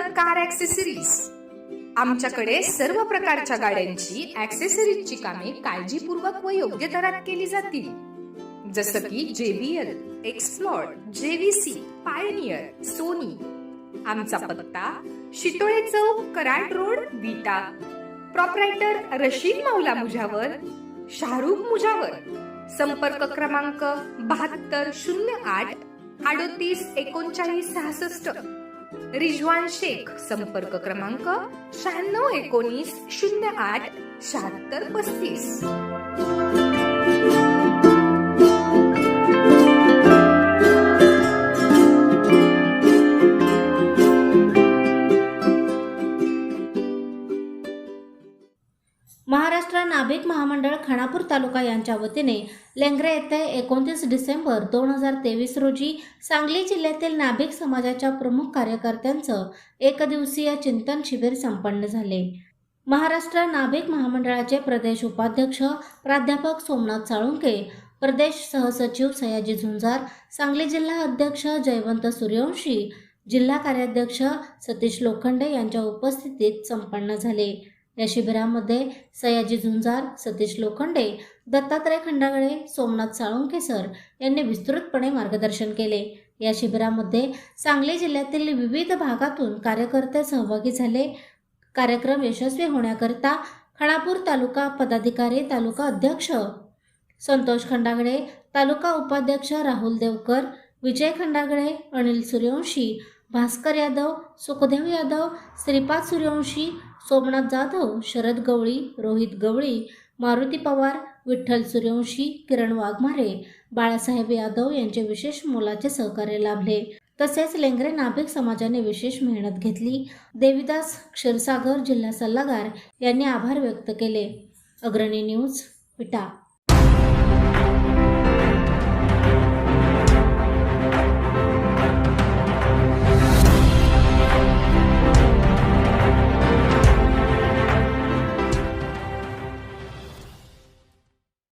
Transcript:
Car accessories आमच्याकडे सर्व प्रकारच्या गाड्यांची ॲक्सेसरीजची कामे काळजीपूर्वक व योग्य दरात केली जातील. जसं की JBL explore JVC Pioneer Sony आमचा पत्ता शितोळे चौक कराड रोड विटा प्रॉपरायटर रशीद माऊला मुजावर शाहरुख मुजावर संपर्क क्रमांक बहात्तर शून्य आठ अडोतीस एकोणचाळीस सहासष्ट. रिजवान शेख संपर्क क्रमांक शहाण्णव एकोणीस शून्य आठ शहात्तर पस्तीस. महाराष्ट्र नाभिक महामंडळ खानापूर तालुका यांच्या वतीने लेंगरे येथे एकोणतीस डिसेंबर दोन हजार तेवीस रोजी सांगली जिल्ह्यातील नाभिक समाजाच्या प्रमुख कार्यकर्त्यांचं एकदिवसीय चिंतन शिबिर संपन्न झाले. महाराष्ट्र नाभिक महामंडळाचे प्रदेश उपाध्यक्ष प्राध्यापक सोमनाथ साळुंके प्रदेश सहसचिव सयाजी झुंजार सांगली जिल्हा अध्यक्ष जयवंत सूर्यवंशी जिल्हा कार्याध्यक्ष सतीश लोखंडे यांच्या उपस्थितीत संपन्न झाले. या शिबिरामध्ये सयाजी झुंजार सतीश लोखंडे दत्तात्रय खंडागळे सोमनाथ साळुंके सर यांनी विस्तृतपणे मार्गदर्शन केले. या शिबिरामध्ये सांगली जिल्ह्यातील विविध भागातून कार्यकर्ते सहभागी झाले. कार्यक्रम यशस्वी होण्याकरिता खणापूर तालुका पदाधिकारी तालुका अध्यक्ष संतोष खंडागळे तालुका उपाध्यक्ष राहुल देवकर विजय खंडागळे अनिल सूर्यवंशी भास्कर यादव सुखदेव यादव श्रीपाद सूर्यवंशी सोमनाथ जाधव शरद गवळी रोहित गवळी मारुती पवार विठ्ठल सूर्यवंशी किरण वाघमारे बाळासाहेब यादव यांचे विशेष मोलाचे सहकार्य लाभले. तसेच लेंगरे नाभिक समाजाने विशेष मेहनत घेतली. देविदास क्षीरसागर जिल्हा सल्लागार यांनी आभार व्यक्त केले. अग्रणी न्यूज विटा.